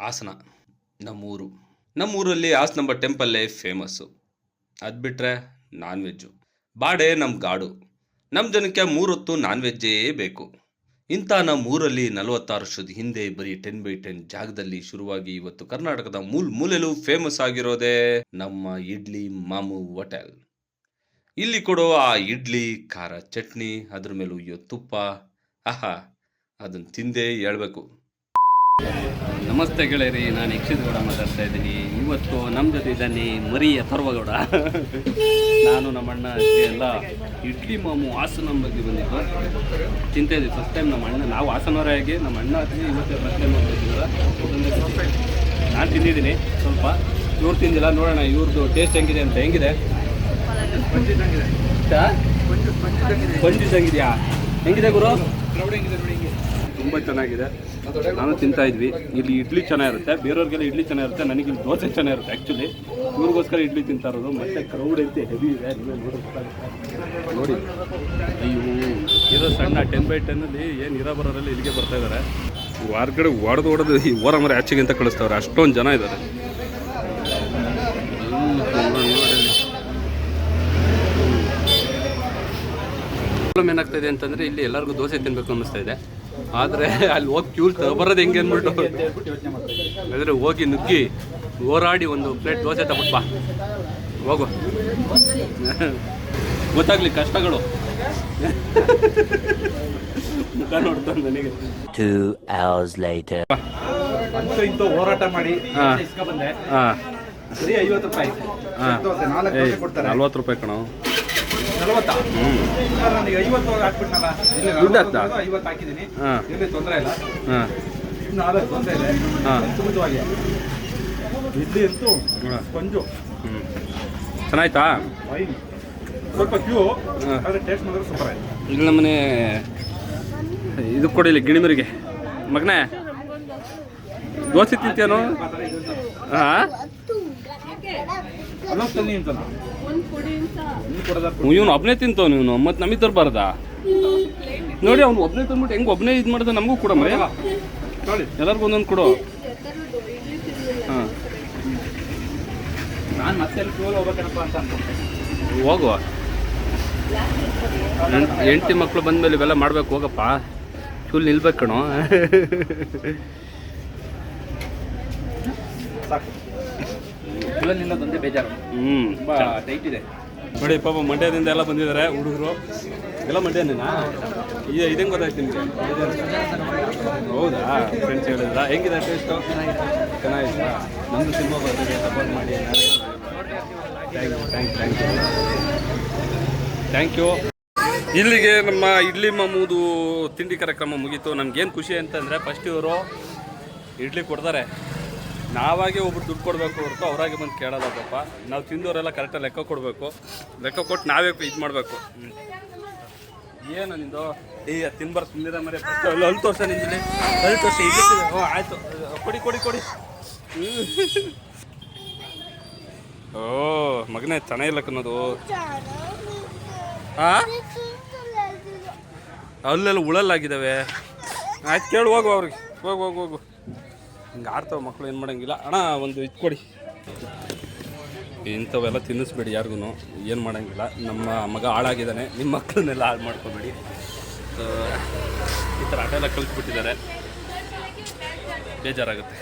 ಹಾಸನ, ನಮ್ಮೂರು. ನಮ್ಮೂರಲ್ಲಿ ಹಾಸನಂಬ ಟೆಂಪಲ್ಲೇ ಫೇಮಸ್ಸು. ಅದು ಬಿಟ್ಟರೆ ನಾನ್ ವೆಜ್ಜು ಬಾಡೆ ನಮ್ಮ ಗಾಡು. ನಮ್ಮ ಜನಕ್ಕೆ ಮೂರೊತ್ತು ನಾನ್ ವೆಜ್ಜೇ ಬೇಕು. ಇಂಥ ನಮ್ಮೂರಲ್ಲಿ ನಲವತ್ತಾರು ವರ್ಷದ ಹಿಂದೆ ಬರೀ ಟೆನ್ ಬೈ ಟೆನ್ ಜಾಗದಲ್ಲಿ ಶುರುವಾಗಿ ಇವತ್ತು ಕರ್ನಾಟಕದ ಮೂಲ್ ಮೂಲೆಲೂ ಫೇಮಸ್ ಆಗಿರೋದೇ ನಮ್ಮ ಇಡ್ಲಿ ಮಾಮು ಹೋಟೆಲ್. ಇಲ್ಲಿ ಕೊಡೋ ಆ ಇಡ್ಲಿ, ಖಾರ ಚಟ್ನಿ, ಅದ್ರ ಮೇಲೂ ಅಯ್ಯೋ ತುಪ್ಪ, ಆಹಾ ಅದನ್ನು ತಿಂದೇ ಹೇಳ್ಬೇಕು. ನಮಸ್ತೆ ಗೆಳೆಯರಿ ನಾನು ಯಕ್ಷಿತಗೌಡ ಮಾತಾಡ್ತಾ ಇದ್ದೀನಿ. ಇವತ್ತು ನಮ್ಮ ಜೊತೆ ಇದ್ದಾನೆ ಮರಿಯ ಪರ್ವಗೌಡ ನಾನು ನಮ್ಮಣ್ಣ ಅಜ್ಜಿ ಎಲ್ಲ ಇಡ್ಲಿ ಮಾಮು ಹಾಸನ ಬಗ್ಗೆ ಬಂದಿದ್ದು. ಚಿಂತೆ ಇದೆ ಫಸ್ಟ್ ಟೈಮ್ ನಮ್ಮ ಅಣ್ಣ ನಾವು ಹಾಸನವರಾಗಿ ನಮ್ಮ ಅಣ್ಣ ಅಜ್ಜಿ ಇವತ್ತು ಫಸ್ಟ್ ಟೈಮ್ ಬಂದಿದ್ದೀರ? ನಾನು ತಿಂದಿದ್ದೀನಿ ಸ್ವಲ್ಪ ಇವ್ರು ತಿಂದಿಲ್ಲ ನೋಡೋಣ ಇವ್ರದ್ದು ಟೇಸ್ಟ್ ಹೆಂಗಿದೆ ಅಂತ ಹೆಂಗಿದೆ? ಬಂದಿದ್ದಂಗಿದೆಯಾ ಹೆಂಗಿದೆ. ಗುರು? ತುಂಬ ಚೆನ್ನಾಗಿದೆ ನಾನು ತಿಂತಾ ಇದ್ವಿ ಇಲ್ಲಿ ಇಡ್ಲಿ ಚೆನ್ನಾಗಿರುತ್ತೆ ಬೇರೆಯವ್ರಿಗೆಲ್ಲ ಇಡ್ಲಿ ಚೆನ್ನಾಗಿರುತ್ತೆ ನನಗೆ ಇಲ್ಲಿ ದೋಸೆ ಚೆನ್ನಾಗಿರುತ್ತೆ ಆ್ಯಕ್ಚುಲಿ ಇವ್ರಿಗೋಸ್ಕರ ಇಡ್ಲಿ ತಿಂತಾ ಇರೋದು ಮತ್ತೆ ಕ್ರೌಡ್ ಐತೆ ಹೆವಿ ಇದೆ. ನೋಡಿ ಅಯ್ಯೋ ಇರೋ ಸಣ್ಣ ಟೆನ್ ಬೈ ಟೆನ್ನಲ್ಲಿ ಏನು ಇರೋ ಬರೋರಲ್ಲಿ ಇಲ್ಲಿಗೆ ಬರ್ತಾ ಇದ್ದಾರೆ ಹೊರಗಡೆ ಹೊಡೆದು ಹೊಡೆದು ಈ ಓರ ಮರ ಆಚೆಗೆ ಅಂತ ಕಳಿಸ್ತವ್ರೆ ಅಷ್ಟೊಂದು ಜನ ಇದ್ದಾರೆ ಪ್ರಾಬ್ಲಮ್ ಏನಾಗ್ತಾ ಇದೆ ಅಂತಂದರೆ ಇಲ್ಲಿ ಎಲ್ಲರಿಗೂ ದೋಸೆ ತಿನ್ನಬೇಕು ಅನ್ನಿಸ್ತಾ ಇದೆ ಆದರೆ ಅಲ್ಲಿ ಹೋಗಿ ಕ್ಯೂರ್ ತಗೋಬರೋದು ಹೆಂಗೆ ಅಂದ್ಬಿಟ್ಟು. ಅಂದರೆ ಹೋಗಿ ನುಗ್ಗಿ ಹೋರಾಡಿ ಒಂದು ಪ್ಲೇಟ್ ದೋಸೆ ತಗೊಂಡು ಬಾ. ಹೋಗು. ಗೊತ್ತಾಗ್ಲಿ ಕಷ್ಟಗಳು. ಮುಖ ನೋಡ್ತಾನೆ ನನಗೆ. Two hours later. ಅಂತೂ ಇಂತೂ ಹೋರಾಟ ಮಾಡಿ ಹಾಂ. ಇಸ್ಕೊ ಬಂದೆ. ಹಾಂ. ಸರಿ ಐವತ್ತು ರೂಪಾಯಿ. ಹಾಂ. ನಲ್ವತ್ತು ರೂಪಾಯಿ ಕಣೋ. ನಲವತ್ತಾ ಹ್ಞೂ ಸರ್ ನನಗೆ ಐವತ್ತು ಹಾಕ್ಬಿಟ್ನಲ್ಲ. ಇಲ್ಲಿ ದುಡ್ಡು ಹಾಕ್ತಾ? ಐವತ್ತು ಹಾಕಿದ್ದೀನಿ. ಹಾಂ. ಇಲ್ಲಿ ತೊಂದರೆ ಇಲ್ಲ. ಹಾಂ. ಇನ್ನು ನಾಲ್ಕು ದೋಸೆ ಇದೆ. ಹಾಂ. ಸುಮಿತವಾಗಿ ಇಡ್ಲಿ ಅಂತೂ ಹಾಂ. ಸ್ಪಂಜು. ಹ್ಞೂ ಚೆನ್ನಾಯ್ತಾ? ಫೈನ್ ಸ್ವಲ್ಪ ಕ್ಯೂ. ಹಾಂ. ಆದರೆ ಟೇಸ್ಟ್ ಮಾಡಿದ್ರೆ ಸೂಪರ್ ಆಯ್ತು. ಇಲ್ಲಿ ನಮ್ಮನೆ ಇದು ಕೊಡಿಲಿ ಗಿಣಿಮರಿಗೆ. ಮಗನೇ. ದೋಸೆ ತಿಂತೇನು ಹಾಂ? ಇವನು ಒಬ್ನೇ ತಿಂತಾವ್ ಇವನು ಮತ್ತೆ ನಮಗೆ ತರಬಾರ್ದ? ನೋಡಿ ಅವ್ನು ಒಬ್ನೇ ತಂದ್ಬಿಟ್ಟು ಹೆಂಗ್ ಒಬ್ನೇ ಇದು ಮಾಡ್ದ ನಮಗೂ ಕೂಡ ಮರೆ ನೋಡಿ ಎಲ್ಲರಿಗೂ ಒಂದೊಂದು ಕೊಡು. ಹಾಂ. ನಾನು ಮತ್ತೆ ಅಂತ ಅನ್ಕೊಂಡೆ. ಹೋಗುವ. ಹೆಂಡತಿ ಮಕ್ಕಳು ಬಂದಮೇಲೆ ಇವೆಲ್ಲ ಮಾಡ್ಬೇಕು ಹೋಗಪ್ಪ. ಚೂಲ್ ನಿಲ್ಬೇಕು ಕಣೋ. ನಿಲ್ಲೋದೊಂದೇ ಬೇಜಾರು. ಹ್ಞೂ ತುಂಬ ಟೈಟ್ ಇದೆ. ನೋಡಿ ಪಾಪ ಮಂಡ್ಯದಿಂದ ಎಲ್ಲ ಬಂದಿದ್ದಾರೆ ಹುಡುಗರು. ಎಲ್ಲ ಮಂಡ್ಯನೇನಾ? ಇದೆ ಇದಂಗೆ ಗೊತ್ತಾಯ್ತು ನಿಮಗೆ. ಹೌದಾ? ಫ್ರೆಂಡ್ಸ್ ಹೇಳಿದ್ರ? ಹೆಂಗಿದೆ ಟೇಸ್ಟು ಚೆನ್ನಾಗಿದೆ ನಮ್ಮದು ಸಿನಿಮಾ ಬರ್ತಿದೆ ಸಪೋರ್ಟ್ ಮಾಡಿ thank you thank thank you thank you ಇಲ್ಲಿಗೆ ನಮ್ಮ ಇಡ್ಲಿ ಮಾಮೂದು ತಿಂಡಿ ಕಾರ್ಯಕ್ರಮ ಮುಗೀತು. ನಮ್ಗೇನು ಖುಷಿ ಅಂತಂದರೆ ಫಸ್ಟ್ ಇವರು ಇಡ್ಲಿ ಕೊಡ್ತಾರೆ. ನಾವಾಗೆ ಒಬ್ರು ದುಡ್ಡು ಕೊಡಬೇಕು ಹೊರತು ಅವರಾಗೆ ಬಂದು ಕೇಳೋಲ್ಲ ನಾವು ತಿಂದವರೆಲ್ಲ ಕರೆಕ್ಟಾಗಿ ಲೆಕ್ಕ ಕೊಡಬೇಕು. ಲೆಕ್ಕ ಕೊಟ್ಟು ನಾವೇ ಇದು ಮಾಡಬೇಕು. ಏನು ನಿಂದು? ಏ ತಿನ್ಬಾರ ತಿಂದಿರ ಮರಿ ಅಲ್ಲಿ ಅಲ್ಲಿ ತೋರ್ಸ ನಿಂದಿಲ್ಲಿ. ಅಲ್ಲಿ ತೋರ್ಸ, ಇಲ್ಲಿ ಹ್ಞೂ ಆಯಿತು. ಕೊಡಿ ಕೊಡಿ ಕೊಡಿ. ಓ, ಮಗನೇ ಚೆನ್ನಾಗಿಲ್ಲ ಕನ್ನೋದು ಹಾಂ ಅಲ್ಲೆಲ್ಲ ಉಳಲ್ಲಾಗಿದ್ದಾವೆ. ಆಯ್ತು, ಕೇಳು, ಹೋಗು ಅವ್ರಿಗೆ. ಹೋಗು ಹೋಗು ಹೋಗು. ಹಿಂಗೆ ಆಡ್ತಾವೆ ಮಕ್ಕಳು ಏನು ಮಾಡೋಂಗಿಲ್ಲ. ಅಣ್ಣ, ಒಂದು ಇದು ಕೊಡಿ. ಇಂಥವೆಲ್ಲ ತಿನ್ನಿಸ್ಬೇಡಿ ಯಾರಿಗೂ ಏನು ಮಾಡೋಂಗಿಲ್ಲ. ನಮ್ಮ ಮಗ ಹಾಳಾಗಿದ್ದಾನೆ, ನಿಮ್ಮ ಮಕ್ಕಳನ್ನೆಲ್ಲ ಹಾಳು ಮಾಡ್ಕೋಬೇಡಿ. ಈ ಥರ ಆಟ ಎಲ್ಲ ಕಲಿಸ್ಬಿಟ್ಟಿದ್ದಾರೆ ಬೇಜಾರಾಗುತ್ತೆ.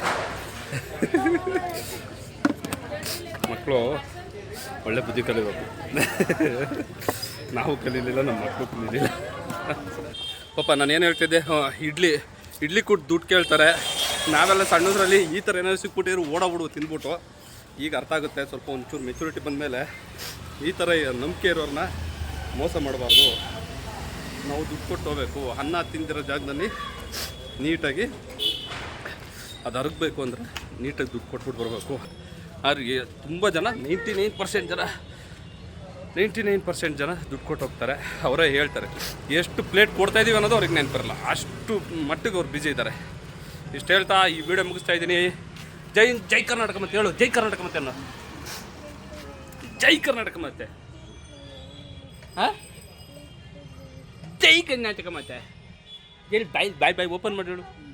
ಮಕ್ಕಳು ಒಳ್ಳೆ ಬುದ್ಧಿ ಕಲಿಬೇಕು. ನಾವು ಕಲೀಲಿಲ್ಲ, ನಮ್ಮ ಮಕ್ಕಳು ಕಲೀಲಿಲ್ಲ. ಪಾಪ ನಾನು ಏನು ಹೇಳ್ತಿದ್ದೆ ಇಡ್ಲಿ ಇಡ್ಲಿ ಕೊಟ್ಟು ದುಡ್ಡು ಕೇಳ್ತಾರೆ. ನಾವೆಲ್ಲ ಸಣ್ಣದ್ರಲ್ಲಿ ಈ ಥರ ಏನಾದ್ರು ಸಿಕ್ಬಿಟ್ಟಿದ್ರು ಓಡಾಬಿಡು ತಿಂದ್ಬಿಟ್ಟು ಈಗ ಅರ್ಥ ಆಗುತ್ತೆ, ಸ್ವಲ್ಪ ಒಂಚೂರು ಮೆಚುರಿಟಿ ಬಂದಮೇಲೆ ಈ ಥರ ನಂಬಿಕೆ ಇರೋರನ್ನ ಮೋಸ ಮಾಡಬಾರ್ದು. ನಾವು ದುಡ್ಡು ಕೊಟ್ಟು ಹೋಗ್ಬೇಕು ಅನ್ನ ತಿಂದಿರೋ ಜಾಗದಲ್ಲಿ ನೀಟಾಗಿ ಅದು ಅರಗಬೇಕು ಅಂದರೆ ನೀಟಾಗಿ ದುಡ್ಡು ಕೊಟ್ಬಿಟ್ಟು ಬರಬೇಕು. ಅವ್ರಿಗೆ ತುಂಬ ಜನ ನೈಂಟಿ ನೈನ್ ಪರ್ಸೆಂಟ್ ಜನ ನೈಂಟಿ ನೈನ್ ಪರ್ಸೆಂಟ್ ಜನ ದುಡ್ಡು ಕೊಟ್ಟು ಹೋಗ್ತಾರೆ. ಅವರೇ ಹೇಳ್ತಾರೆ, ಎಷ್ಟು ಪ್ಲೇಟ್ ಕೊಡ್ತಾಯಿದ್ದೀವಿ ಅನ್ನೋದು ಅವ್ರಿಗೆ ನೆನಪಿರಲ್ಲ. ಅಷ್ಟು ಮಟ್ಟಿಗೆ ಅವ್ರು ಬ್ಯುಸಿ ಇದ್ದಾರೆ. ಇಷ್ಟು ಹೇಳ್ತಾ ಈ ವಿಡಿಯೋ ಮುಗಿಸ್ತಾ ಇದ್ದೀನಿ. ಜೈ ಜೈ ಕರ್ನಾಟಕ ಮತ್ತೆ ಹೇಳು, ಜೈ ಕರ್ನಾಟಕ ಮತ್ತೆ ಅನ್ನೋ. ಜೈ ಕರ್ನಾಟಕ ಮತ್ತೆ. ಹಾಂ? ಜೈ ಕರ್ನಾಟಕ ಮತ್ತೆ. ಎಲ್ಲಿ ಬಾಯ್ ಬಾಯ್ ಬಾಯ್ ಓಪನ್ ಮಾಡಿ ಹೇಳು.